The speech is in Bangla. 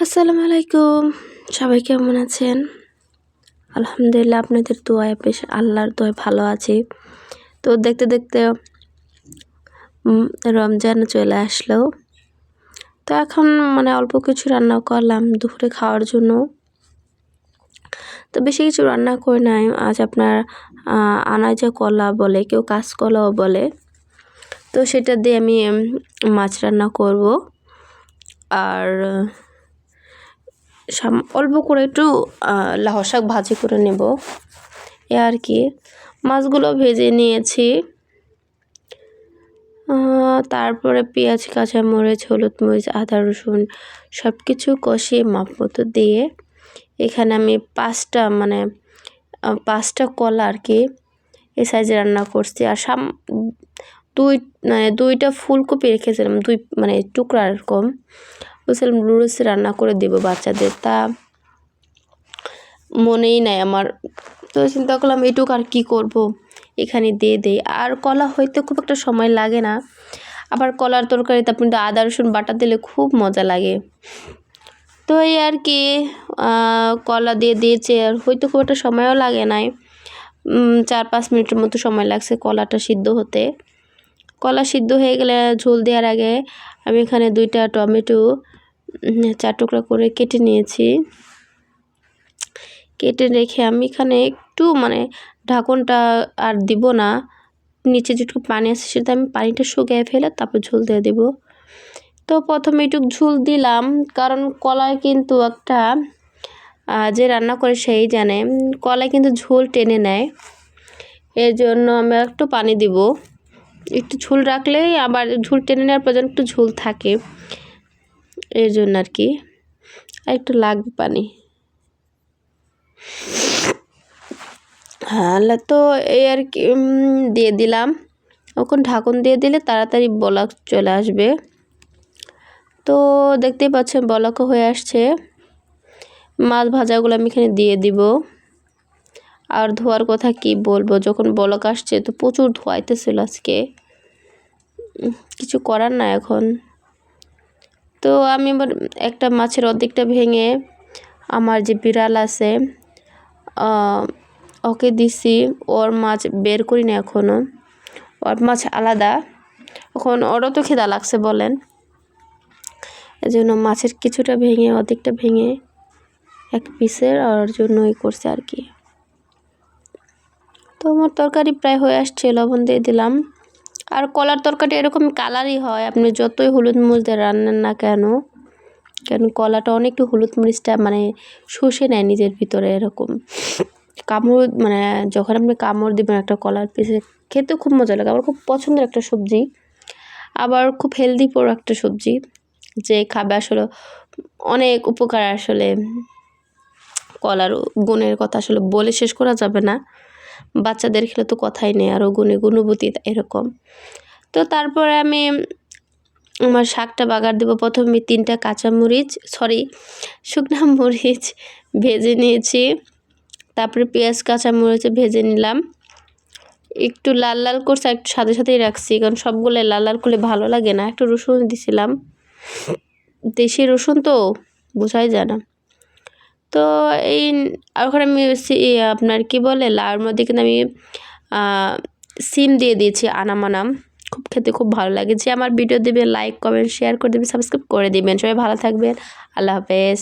আসসালামু আলাইকুম। সবাই কেমন আছেন? আলহামদুলিল্লাহ আপনাদের দোয়ায় বেশ আল্লাহর দোয়ায় ভালো আছি। তো দেখতে দেখতে রমজান চলে আসলো। তো এখন মানে অল্প কিছু রান্না করলাম দুপুরে খাওয়ার জন্য। তো বেশি কিছু রান্না করে নাই। আজ আপনার আনাজে কলা বলে, কেউ কাঁচকলাও বলে। তো সেটা দিয়ে আমি মাছ রান্না করব। আর অল্প করে একটু লাউ শাক ভাজি করে নেব। এ আর কি। মাছগুলো ভেজে নিয়েছি। তারপরে পেঁয়াজ কাঁচামরিচ হলুদ মরিচ, আদা, রসুন সব কিছু কষিয়ে মাপ মতো দিয়ে এখানে আমি পাঁচটা মানে পাঁচটা কলা আর কি এ সাইজে রান্না করছি। আর সাম, দুই মানে দুইটা ফুলকপি রেখেছিলাম, দুই মানে টুকরা এরকম। বলছিলাম নুডলস রান্না করে দেবো বাচ্চাদের। তা মনেই নাই আমার। তো চিন্তা করলাম, এটুকু আর কী করব? এখানে দিয়ে দেই আর কলা হইতে খুব একটা সময় লাগে না। আবার কলার তরকারি তরকারিতে আপনি আদা, রসুন, বাটা দিলে খুব মজা লাগে। তো এই আর কি কলা দিয়ে দিয়েছে। আর হয়তো খুব একটা সময়ও লাগে নাই। চার পাঁচ মিনিটের মতো সময় লাগছে কলাটা সিদ্ধ হতে। কলা সিদ্ধ হয়ে গেলে ঝোল দেওয়ার আগে আমি এখানে দুইটা টমেটো চার টুকরা করে কেটে নিয়েছি। কেটে রেখে আমি এখানে একটু মানে ঢাকনটা আর দিব না। নিচে যেটুকু পানি আছে সেটা আমি পানিটা শুকিয়ে ফেলে তারপর ঝোল দিয়ে দেবো। তো প্রথমে একটু ঝোল দিলাম, কারণ কলায় কিন্তু একটা যে রান্না করে সেই জানে। কলায় কিন্তু ঝোল টেনে নেয়। এর জন্য আমি একটু পানি দিব। একটু ঝোল রাখলেই আবার ঝোল টেনে নেওয়ার পর্যন্ত একটু ঝোল থাকে। এর জন্য আর কি। আর একটু লাগবে পানি। হ্যাঁ তো এই আর কি দিয়ে দিলাম। ওখন ঢাকন দিয়ে দিলে তাড়াতাড়ি বলক চলে আসবে। তো দেখতেই পাচ্ছেন বলকও হয়ে আসছে। মাছ ভাজাগুলো আমি এখানে দিয়ে দিব। আর ধোয়ার কথা কি বলব, যখন বলক আসছে তো প্রচুর ধোয়াইতেছিল আজকে। কিছু করার না এখন। তো আমি এবার একটা মাছের অর্ধেকটা ভেঙে আমার যে বিড়াল আছে ওকে দিছি। ওর মাছ বের করি না এখনও ওর মাছ আলাদা। এখন ওরও তো খেদা লাগছে বলেন। এই জন্য মাছের কিছুটা ভেঙে, অর্ধেকটা ভেঙে এক পিসের ওর জন্যই করছে আর কি। তো আমার তরকারি প্রায় হয়ে আসছে, লবণ দিয়ে দিলাম। আর কলার তরকারি এরকম কালারই হয়। আপনি যতই হলুদ মরিচ দিয়ে রান্নান না কেন কেন কলাটা অনেকটু হলুদ মরিচটা মানে শুষে নেয় নিজের ভিতরে এরকম। কামড় মানে যখন আপনি কামড় দেবেন একটা কলার পিসে খেতে খুব মজা লাগে। আমার খুব পছন্দের একটা সবজি। আবার খুব হেলদি পর একটা সবজি। যে খাবে আসলে অনেক উপকার আসলে কলার গুণের কথা আসলে বলে শেষ করা যাবে না। বাচ্চাদের খেলে তো কথাই নেই আরও গুণে গুণবতী এরকম। তো তারপরে আমি আমার শাকটা বাগার দেবো। প্রথমে তিনটা কাঁচামরিচ সরি শুকনা মরিচ ভেজে নিয়েছি। তারপরে পেঁয়াজ, কাঁচা কাঁচামরিচ ভেজে নিলাম। একটু লাল লাল করছে একটু সাথে সাথেই রাখছি, কারণ সবগুলো লাল লাল করলে ভালো লাগে না। একটু রসুন দিছিলাম। দেশি রসুন তো বোঝাই যায় না। তো এই ওখানে আমি আপনার কি বলে, লাউর মধ্যে কিন্তু আমি সিম দিয়ে দিয়েছি আনাম আনাম খুব খেতে খুব ভালো লাগে। যে আমার ভিডিও দেবে লাইক কমেন্ট শেয়ার করে দেবে সাবস্ক্রাইব করে দেবেন। সবাই ভালো থাকবেন। আল্লাহ হাফেজ।